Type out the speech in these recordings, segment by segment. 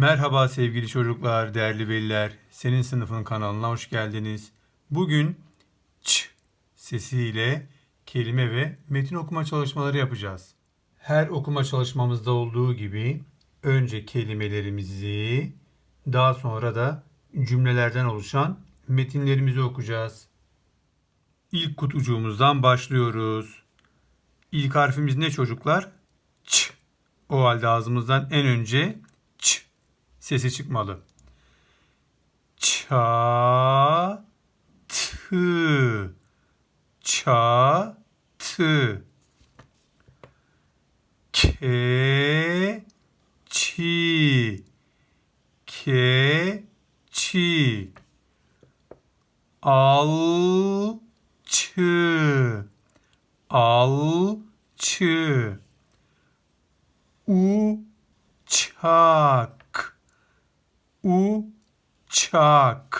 Merhaba sevgili çocuklar, değerli veliler. Senin sınıfın kanalına hoş geldiniz. Bugün ç sesiyle kelime ve metin okuma çalışmaları yapacağız. Her okuma çalışmamızda olduğu gibi önce kelimelerimizi, daha sonra da cümlelerden oluşan metinlerimizi okuyacağız. İlk kutucuğumuzdan başlıyoruz. İlk harfimiz ne çocuklar? Ç. O halde ağzımızdan en önce sesi çıkmalı. Ça tı ça tı ke çi ke çi al çı al çı uçak uçak.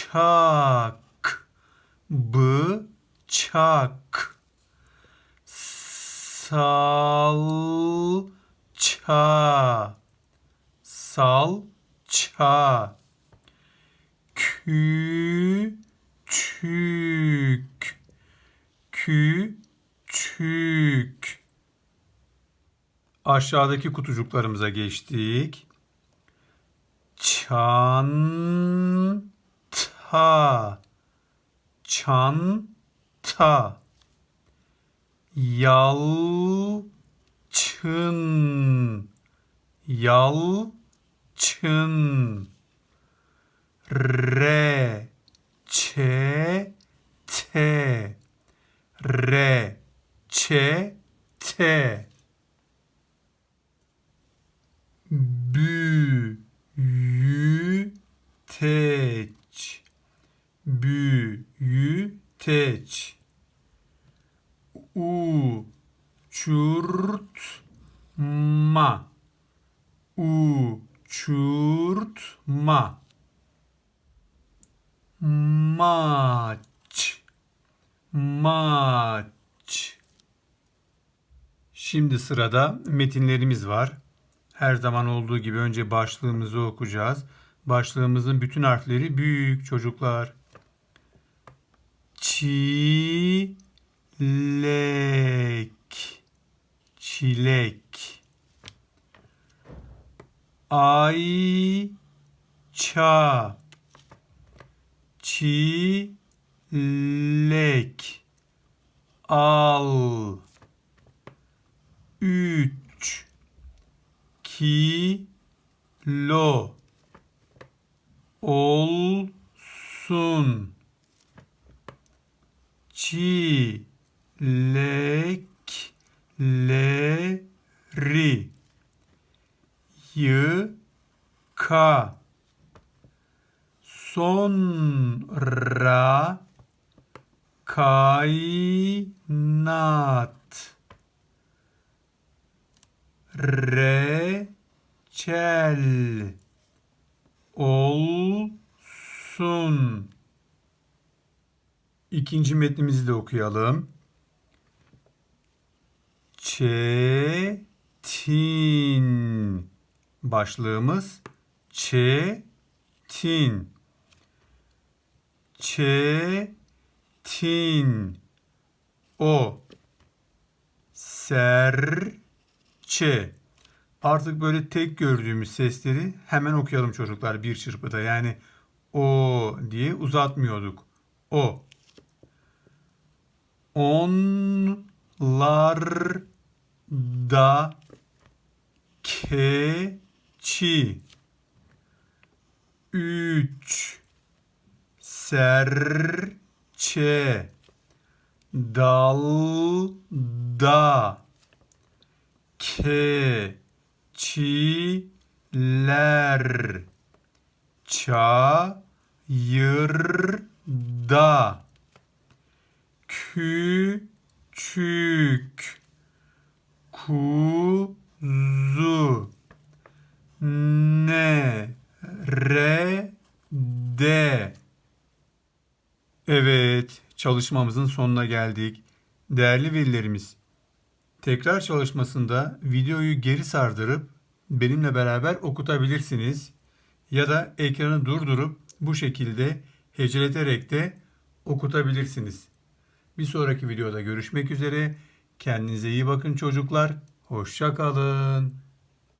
Bıçak. Bıçak. Salça. Salça. Küçük. Küçük aşağıdaki kutucuklarımıza geçtik. Çanta. Çanta. Yalçın. Yalçın. Re çe te re çe te büyüteç. Büyüteç. Uçurtma. Uçurtma. Maç. Maç. Şimdi sırada metinlerimiz var. Her zaman olduğu gibi önce başlığımızı okuyacağız. Başlığımızın bütün harfleri büyük çocuklar. Çilek. Çilek. Ayça. Çilek. Al üç kilo olsun. Çilekleri yıka. Sonra kaynat reçel olsun. İkinci metnimizi de okuyalım. Çetin. Başlığımız çetin. Çetin. O. Serçe. Artık böyle tek gördüğümüz sesleri hemen okuyalım çocuklar bir çırpıda. Yani o diye uzatmıyorduk. O. Onlar da keçi. Üç. Serçe. Dalda. Keçiler. Çayırda küçük kuzu nerede Evet çalışmamızın sonuna geldik. Değerli velilerimiz Tekrar çalışmasında videoyu geri sardırıp benimle beraber okutabilirsiniz. Ya da ekranı durdurup bu şekilde heceleterek de okutabilirsiniz. Bir sonraki videoda görüşmek üzere. Kendinize iyi bakın çocuklar. Hoşça kalın.